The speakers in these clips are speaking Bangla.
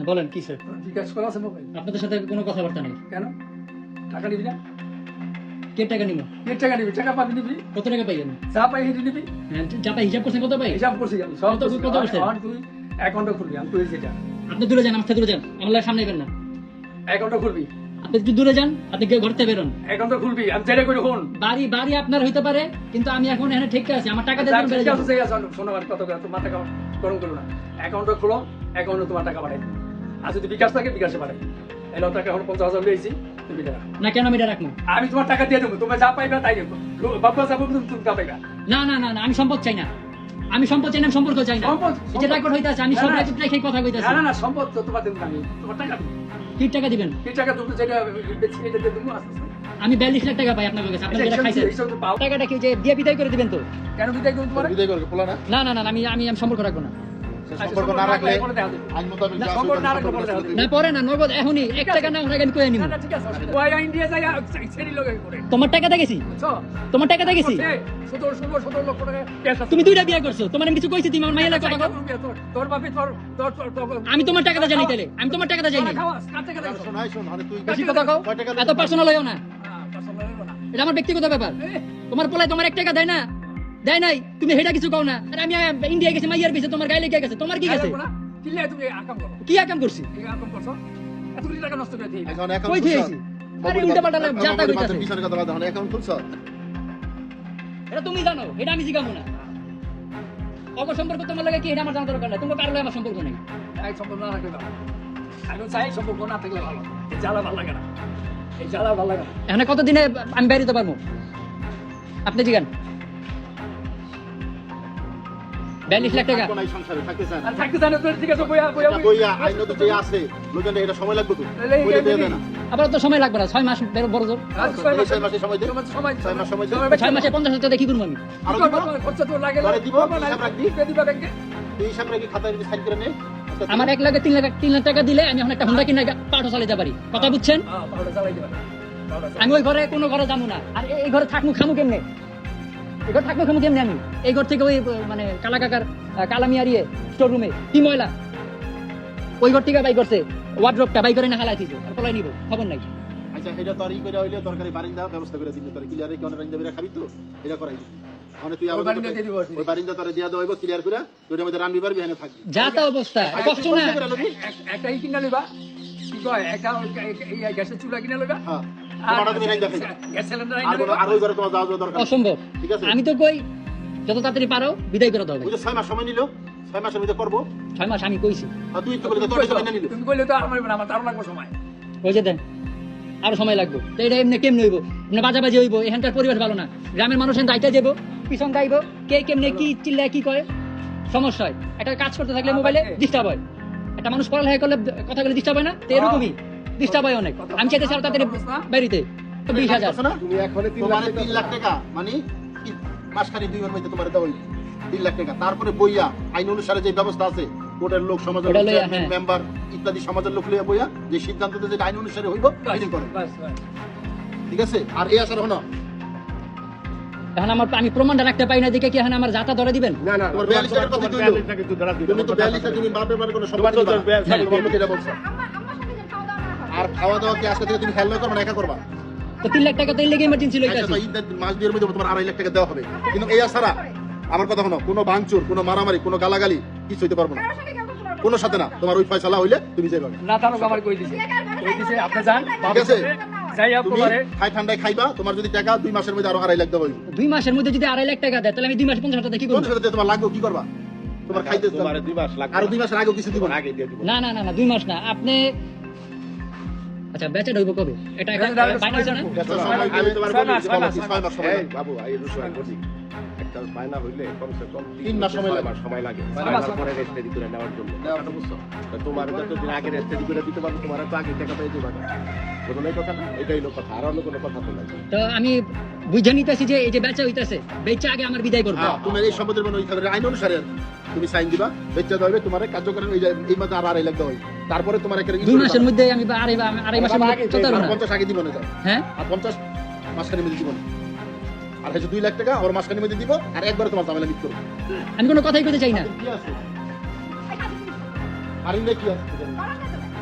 বলেন কি স্যার বিকাশ করা আছে মোবাইল আপনাদের সাথে কোনো কথাবার্তা নেই কেন টাকা নিবি না কে টাকা নিব কে টাকা নিবি টাকা পাবি নিবি কত টাকা পাই আমি যা পাই হেঁটে নিবি হ্যাঁ, যা পাই হিসাব করছেন কত পাই হিসাব করছি আমি সব কত- কত করছেন? আর তুই অ্যাকাউন্টটা খুলবি আমি তুই যেটা আপনি দূরে যান আমার দূরে যান আমার সামনে এবেন না অ্যাকাউন্টটা খুলবি আপনি একটু দূরে যান আপনি গিয়ে ঘর থেকে বেরোন খুলবি আমি করি বাড়ি বাড়ি আপনার হইতে পারে কিন্তু আমি এখন এখানে ঠিক আছে আমার টাকা দিয়ে। শোনো আমার তোমার টাকা গরম করো না অ্যাকাউন্টটা খুলো অ্যাকাউন্টে তোমার টাকা পাঠাই। আর যদি বিকাশ থাকে বিকাশে পাঠাই। এলো টাকা এখন পঞ্চাশ হাজার লিয়েছি তুমি না কেন আমি এটা রাখব? আমি তোমার টাকা দিয়ে দেবো তুমি যা পাইবা তাই দেবো। বাবা যাব তুমি তুমি যা পাইবা। না না না না আমি সম্পদ চাই না। আমি সম্পদ চাই না আমি সম্পর্ক চাই না। সম্পদ- এটা রেকর্ড হইতে আছে আমি সব। রেকর্ড রেখে কথা কইতাছি। না না না সম্পদ তো তোমার দেবো আমি তোমার টাকা কি টাকা দিবেন? কি টাকা তুমি যেটা বেশি এটা দেবো আমি বিয়াল্লিশ লাখ টাকা পাই আপনার কাছে আপনার যেটা খাইছেন। টাকাটা কি যে দিয়ে বিদায় করে দিবেন তো? কেন বিদায় করব তোমার? বিদায় করবে? পোলা না না না না আমি আমি আমি সম্পর্ক রাখব না। সম্পর্ক না রাখলে আইন মোতাবেক সম্পর্ক না রাখলে সম্পর্ক পরে ছেড়ে না পরে না নগদ এখনই। এক টাকা না ওনাকে আমি কয়ে না, না, ঠিক আছে, অসুবিধা নেই। ওই যাই, ছেড়ি লোকে করে। তোমার টাকা দেখেছি বুঝছ? তোমার টাকা দেখেছি করছে, সতেরো, ষোলো, সতেরো লক্ষ টাকা তুমি দুইটা বিয়ে করছ। তোমার আমি কিছু কইছি তুমি আমার মাইয়া কথা তোর- বাপে তোর- আমি তোমার টাকাটা জানি তাহলে। আমি তোমার জানি। টাকা দেখছ? শোন, আয় শোন, তুই বেশি কথা কও। এত পার্সোনাল হইও না। হ্যাঁ, না। এটা আমার ব্যক্তিগত ব্যাপার। তোমার পোলায় তোমার এক টাকা দেয় না? দেয় নাই তুমি হেটা কিছু কও না আরে আমি ইন্ডিয়া গেছি মাইয়ার পিছে তোমার গায়ে লেগে গেছে তোমার কি গেছে দেখো তুমি আকাম করো। কি আকাম করছি টাকা নষ্ট করে দিই। এখন এখন? আরে উল্টা পাল্টা বাবুর কইতাছে। পিছনের কথা বাদ দাও, এখন খুলছ? এটা তুমি জানো এটা আমি জিগাবো না অগর সম্পর্ক তোমার লাগে কি এটা আমার জানা দরকার নাই তোমার কারও আমার সম্পর্ক নেই এই সম্পর্ক না রাখলে ভালো। এখন চাই সম্পর্ক না থাকলে ভালো। জ্বালা ভালো লাগে না। এই জ্বালা ভালো লাগে না। এখানে কতদিনে আমি বেরিয়ে পারব আপনি জিগান বিয়াল্লিশ লাখ টাকা থাকব সংসারে, থাকতে চায় আর থাকতে জানো তো ঠিক আছে বইয়া বইয়া এটা বইয়া, আইনত যে আছে, লোকের এটা সময় লাগবে তো। না। আবার তো সময় লাগবে না ছয় মাস বেরো বড় জোর মাসে- সময় সময় ছয় মাস সময় দে। মাসে পঞ্চাশ হাজার টাকা কি করব আমি আরও কি দিব? করব? খরচা তো লাগে ঘরে দিব, হিসাব রাখবি। দিবা ব্যাংকে? তুই হিসাব রেখে খাতায় যদি সাইন করে নে, আমার এক লাখে তিন লাখ তিন লাখ টাকা দিলে আমি এখন একটা হুন্ডা কিনে পাঠও চালাতে পারি কথা বুঝছেন হ্যাঁ। আমি ওই ঘরে কোনো ঘরে যাব না আর এই ঘরে থাকব খামু কেমনে এই ঘরে থাকব খামু কেমনে আমি এই ঘর থেকে ওই মানে কালা কাকার আহ, কালামিয়ারিয়ে স্টোর রুমে কি ময়লা ওই ঘর থেকে বাই করছে ওয়ার্ড্রপটা বাই করে না হালাই দিছে আর পলাই নিব খবর নাই আচ্ছা, এটা তোর ই করে হইলে তরকারি বারিন্দা ব্যবস্থা করে দিবি। তোর এ কি অনেক রাইন্দা বেরা খাবি তো? এটা করাই। মানে তুই আবার বারিন্দা দিয়ে দিব। ওই বারিন্দা তোরে দিয়া হইব, clear করে, তুই ওটার মধ্যে রান্নবি পারবি, এখানে থাকবি। যা তা অবস্থা কষ্ট না করে লবি? এক- একটা ই কিনা লইবা কি কয় একটা এই- এই গ্যাসের চুলা কিনা লইবা হ্যাঁ। আর আর আর। অসম্ভব। আমি তো কই যত তাড়াতাড়ি পারো বিদায় করে দাও ওই যে ছয় মাস সময় নিল, ছয় মাসের মধ্যে করব, ছয় মাস আমি কইছি। আর তুই তো বললি তো সময় নিয়ে নিলি। তুমি কইলে তো আমার আমার তারও লাগবে সময়। ওই যে দেন আরও সময় লাগবে। তো এটা এমনি কেমনে হইব? এমনি বাজাবাজি হইব এখানকার পরিবেশ ভালো না। গ্রামের মানুষ এখানে দায়িত্ব যাব পিছন দাইব কে কেমনে কি চিল্লায় কি কয় সমস্যা হয়। একটা কাজ করতে থাকলে মোবাইলে ডিস্টার্ব হয়। একটা মানুষ পড়ালেখা করলে কথা বলে ডিস্টার্ব হয় না? তো এরকমই। ডিস্টার্ব হয় অনেক। আমি আরও তাড়াতাড়ি বাড়িতে। তো বিশ হাজার। আছে না? তোমার তিন লাখ টাকা মানে কি- মাসখানেক দুই মধ্যে তোমার দেওয়া হইল। তিন লাখ টাকা। তারপরে বইয়া আইন অনুসারে যে ব্যবস্থা আছে কোর্টের লোক সমাজের লইয়া, হ্যাঁ। মেম্বার ইত্যাদি সমাজের লোক লইয়া বইয়া যে সিদ্ধান্ত যেটা আইন অনুসারে হইব আইন করে। ঠিক আছে? আর এই আসার হনো এখন আমার আমি প্রমাণটা রাখতে পাই না দেখে কি এখন আমার যাতা ধরে দিবেন? না না তোমার 42 টাকার কথা কইলো। তুমি তো 42 তুমি বাপের কোনো সম্পত্তি না। আর খাওয়া দাওয়া কি আজকে থেকে তুমি হেল্প করবে না একা করবা? তো তিন লাখ টাকা তো এই লেগে ইমার্জেন্সি লইতে আচ্ছা, তো আছি মাস দুয়ের মধ্যে তোমার আড়াই লাখ টাকা দেওয়া হবে। কিন্তু এই আসারা আমার কথা শোনো কোনো ভাঙচুর কোনো মারামারি কোনো গালাগালি কিছু হইতে পারব না। কোনো সাথে না তোমার ওই ফয়সালা হইলে তুমি যাইবা না তারও আমার কই দিছে? কই দিছে? আপনি যান ঠিক আছে? যাই খাই ঠান্ডায় খাইবা তোমার যদি টাকা দুই মাসের মধ্যে আরও আড়াই লাখ দেওয়া হইব দুই মাসের মধ্যে যদি আড়াই লাখ টাকা দেয় তাহলে আমি দুই মাসে পঞ্চাশ হাজার টাকা কি করব? তোমার লাগবে কি করবা? তোমার খাইতে তোমার দুই মাস লাগবে। আরও দুই মাসের আগেও কিছু দিব আগে দিব। না না না দুই মাস না। আপনি আচ্ছা বেচা ঢুকবো কবে? এটা একটা না আমি তোমার বাবু বায়না হইলে কমসে কম তিন মাস সময় লাগে। সময় লাগে। পরে রেজিস্ট্রি করে নেওয়ার জন্য। তোমার যতদিন আগে রেজিস্ট্রি করে দিতে পারব তোমার তো আগে টাকা পেয়ে দিবা না কথা না এটাই হলো কথা আর অন্য কোনো কথা তো নাই। তো আমি বুঝে নিতেছি যে এই যে বেচা হইতাছে বেচা আগে আমার বিদায় করব। হ্যাঁ তোমার এই সম্পদের মানে ওই খাবারের আইন অনুসারে তুমি সাইন দিবা বেচা হবে তোমার কার্যকরণ এই মাসে আর আড়াই লাখ দেওয়া তারপরে তোমার একটা দুই মাসের মধ্যে আমি আড়াই আড়াই মাসের মধ্যে পঞ্চাশ আগে দিব না যাও হ্যাঁ? আর পঞ্চাশ মাসখানের মধ্যে দিব না। আর হচ্ছে দুই লাখ টাকা ওর মাসখানের মধ্যে দিব আর একবারে তোমার ঝামেলা মিট করব। আমি কোনো কথাই কইতে চাই না। কি আছে? বারিন্দা কি আছে?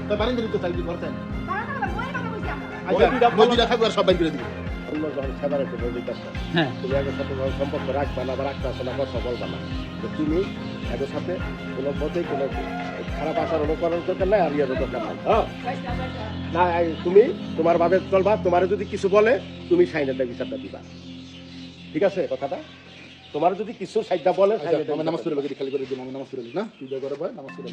তো। বারিন্দা আমরা। আচ্ছা মজুরা থাকবে আর সব বাইর করে দিবে। অন্য যখন সেবার একটা বই হ্যাঁ। তুমি একের সাথে যখন সম্পর্ক রাখবা না বা রাখতে আসো না কথা বলবা না। তো তুমি একের সাথে কোনো পথে কোনো খারাপ অনুকরণ নাই আর ইয়ারও দরকার নাই। হ্যাঁ? না তুমি তোমার ভাবে চলবা তোমার যদি কিছু বলে তুমি সাইনের বিচারটা দিবা। ঠিক আছে কথাটা? তোমার যদি কিছু সাইডটা বলে আচ্ছা নামাজ পড়ে খালি করে দিই নামাজ পড়ে না? তুই যা করে নামাজ পড়ে